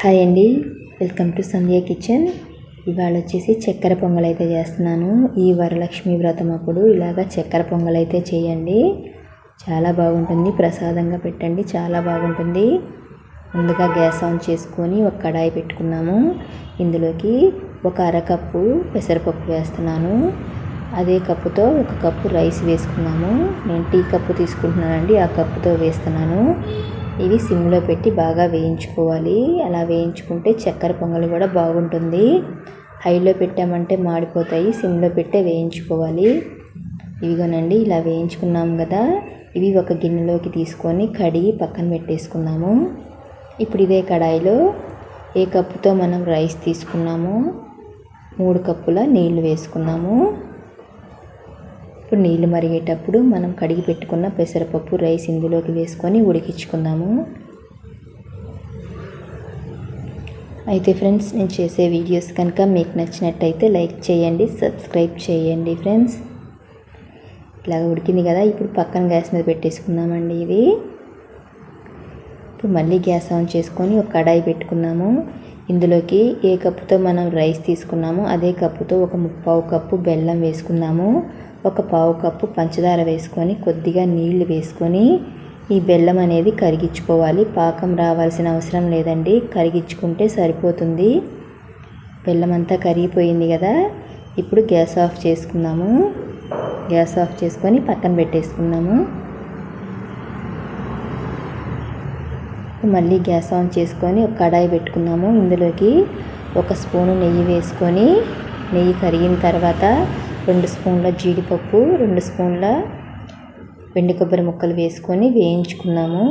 Hi అండి welcome to Sandhya kitchen ఇవాళ వచ్చేసి చక్కెర పొంగల్ అయితే చేస్తున్నాను. ఈ వరలక్ష్మి వ్రతం అప్పుడు ఇలాగ చక్కెర పొంగల్ అయితే చేయండి. చాలా బాగుంటుంది ప్రసాదంగా పెట్టండి చాలా బాగుంటుంది. ముందుగా గ్యాస్ ఆన్ చేసుకొని ఒక కడాయి పెట్టుకున్నాము. ఇందులోకి ఒక అరకప్పు పెసరపప్పు వేస్తున్నాను. అదే కప్పుతో ఒక కప్పు రైస్ వేసుకున్నాము. నేను టీ కప్పు తీసుకుంటున్నానండి ఆ కప్పుతో వేస్తున్నాను. ఇవి సిమ్లో పెట్టి బాగా వేయించుకోవాలి. అలా వేయించుకుంటే చక్కెర పొంగల్ కూడా బాగుంటుంది. హైలో పెట్టామంటే మాడిపోతాయి. సిమ్లో పెట్టే వేయించుకోవాలి. ఇవిగోనండి ఇలా వేయించుకున్నాం కదా. ఇవి ఒక గిన్నెలోకి తీసుకొని కడిగి పక్కన పెట్టేసుకున్నాము ఇప్పుడు ఇదే కడాయిలో ఏ కప్పుతో మనం రైస్ తీసుకున్నామో మూడు కప్పుల నీళ్ళు వేసుకున్నాము. ఇప్పుడు నీళ్ళు మరిగేటప్పుడు మనం కడిగి పెట్టుకున్న పెసరపప్పు రైస్ ఇందులోకి వేసుకొని ఉడికించుకుందాము. అయితే ఫ్రెండ్స్ నేను చేసే వీడియోస్ కనుక మీకు నచ్చినట్టయితే లైక్ చేయండి సబ్స్క్రైబ్ చేయండి ఫ్రెండ్స్. ఇలాగ ఉడికింది కదా ఇప్పుడు పక్కన గ్యాస్ మీద పెట్టేసుకుందామండి ఇది. ఇప్పుడు మళ్ళీ గ్యాస్ ఆన్ చేసుకొని ఒక కడాయి పెట్టుకున్నాము. ఇందులోకి ఏ కప్పుతో మనం రైస్ తీసుకున్నామో అదే కప్పుతో ఒక ముప్పావు కప్పు బెల్లం వేసుకున్నాము ఒక పావు కప్పు పంచదార వేసుకొని కొద్దిగా నీళ్ళు వేసుకొని ఈ బెల్లం అనేది కరిగించుకోవాలి. పాకం రావాల్సిన అవసరం లేదండి. కరిగించుకుంటే సరిపోతుంది. బెల్లం అంతా కరిగిపోయింది కదా. ఇప్పుడు గ్యాస్ ఆఫ్ చేసుకుందాము. గ్యాస్ ఆఫ్ చేసుకొని పక్కన పెట్టేసుకుందాము. మళ్ళీ గ్యాస్ ఆన్ చేసుకొని ఒక కడాయి పెట్టుకున్నాము ఇందులోకి ఒక స్పూను నెయ్యి వేసుకొని నెయ్యి కరిగిన తర్వాత రెండు స్పూన్ల జీడిపప్పు రెండు స్పూన్ల వెండి కొబ్బరి ముక్కలు వేసుకొని వేయించుకున్నాము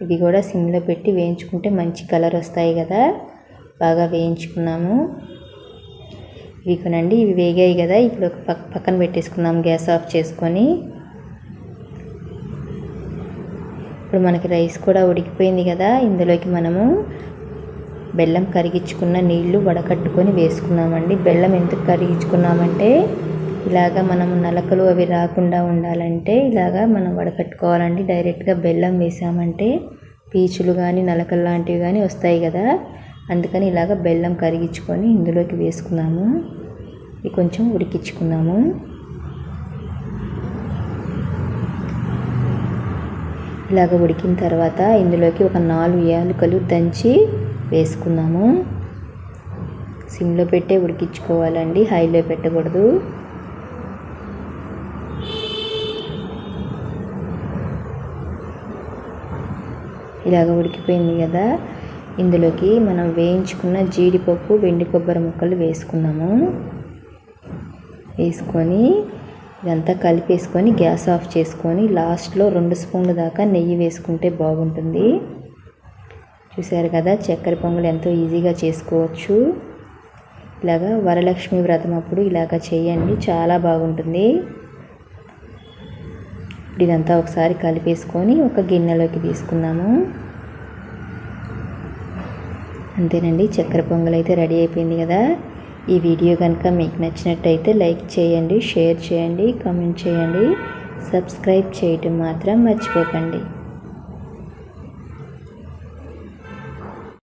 ఇవి కూడా సిమ్లో పెట్టి వేయించుకుంటే మంచి కలర్ వస్తాయి కదా. బాగా వేయించుకున్నాము. ఇవి కొనండి. ఇవి వేగాయి కదా. ఇప్పుడు ఒక పక్క పక్కన పెట్టేసుకున్నాము గ్యాస్ ఆఫ్ చేసుకొని. ఇప్పుడు మనకి రైస్ కూడా ఉడికిపోయింది కదా. ఇందులోకి మనము బెల్లం కరిగించుకున్న నీళ్ళు వడకట్టుకొని వేసుకున్నామండి బెల్లం ఎందుకు కరిగించుకున్నామంటే ఇలాగా మనం నలకలు అవి రాకుండా ఉండాలంటే ఇలాగా మనం వడకట్టుకోవాలండి. డైరెక్ట్గా బెల్లం వేసామంటే పీచులు కానీ నలకలు లాంటివి కానీ వస్తాయి కదా. అందుకని ఇలాగ బెల్లం కరిగించుకొని ఇందులోకి వేసుకున్నాము. ఇది కొంచెం ఉడికించుకున్నాము. ఇలాగ ఉడికిన తర్వాత ఇందులోకి ఒక నాలుగు యాలకులు దంచి వేసుకున్నాము. సిమ్లో పెట్టే ఉడికించుకోవాలండి. హైలో పెట్టకూడదు. ఇలాగ ఉడికిపోయింది కదా. ఇందులోకి మనం వేయించుకున్న జీడిపప్పు వెండి కొబ్బరి ముక్కలు వేసుకున్నాము. వేసుకొని ఇదంతా కలిపేసుకొని గ్యాస్ ఆఫ్ చేసుకొని లాస్ట్లో రెండు స్పూన్ల దాకా నెయ్యి వేసుకుంటే బాగుంటుంది. చూసారు కదా చక్కెర పొంగల్ ఎంతో ఈజీగా చేసుకోవచ్చు. ఇలాగా వరలక్ష్మి వ్రతం అప్పుడు ఇలాగ చేయండి చాలా బాగుంటుంది. ఇప్పుడు ఇదంతా ఒకసారి కలిపేసుకొని ఒక గిన్నెలోకి తీసుకుందాము అంతేనండి చక్కెర పొంగల్ అయితే రెడీ అయిపోయింది కదా. ఈ వీడియో కనుక మీకు నచ్చినట్టయితే లైక్ చేయండి షేర్ చేయండి కామెంట్ చేయండి. సబ్స్క్రైబ్ చేయటం మాత్రం మర్చిపోకండి.